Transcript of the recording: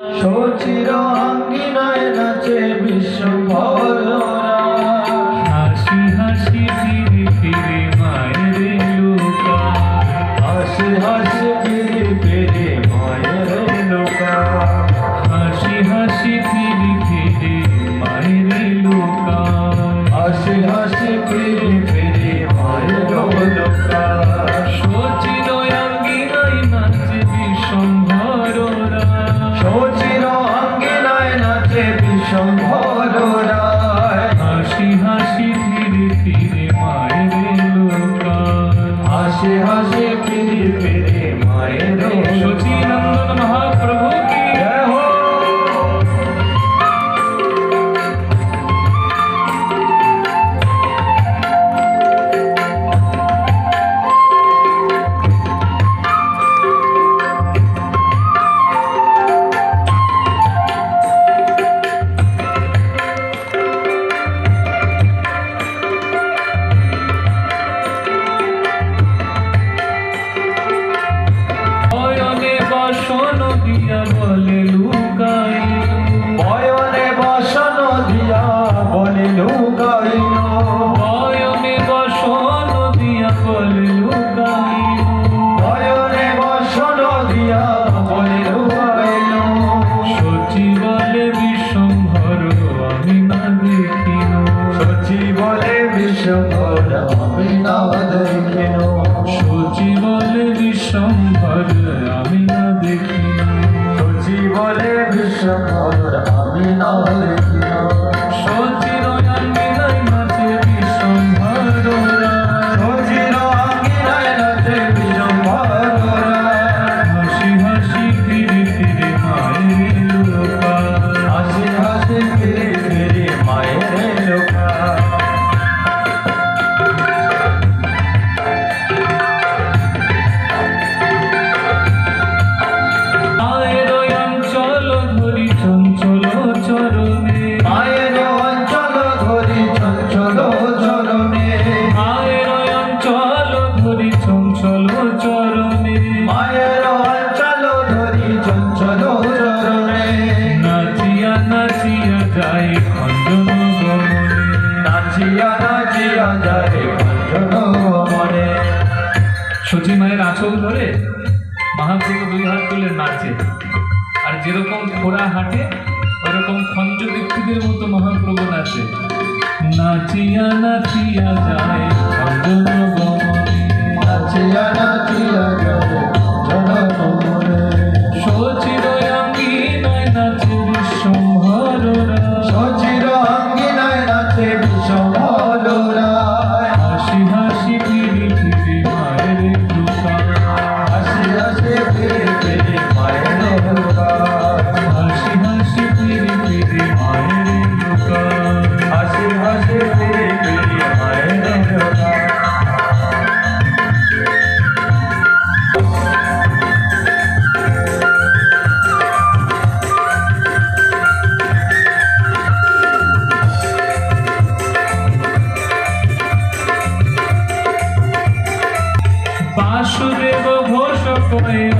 সচির অঙ্গিনায় নাচে বিশ্বভর দিয়া বলে লুকাইল বয়নে বসন দিয়া বলে লুকাইল বয়নে বসন দিয়া বলে লুকাইল বয়নে বসন দিয়া বলে লুকাইল সচি বলে বিশ্বম্ভর আমি না দেখিল সচি বলে বিশ্বম্ভর আমি না দেখিল সচি বলে আমি না দেখি বলে বিশ্বভর আমি নয় নাচিয়া সচী মায়ের আঁচল ধরে মহাপ্রভু দুই হাত তুলে নাচে। আর যেরকম ঘোড়া হাঁটে, ওরকম খঞ্জ ব্যক্তিদের মতো মহাপ্রভু নাচে। নাচিয়া নাচিয়া যায় বাসুদেব ঘোষ কয়ে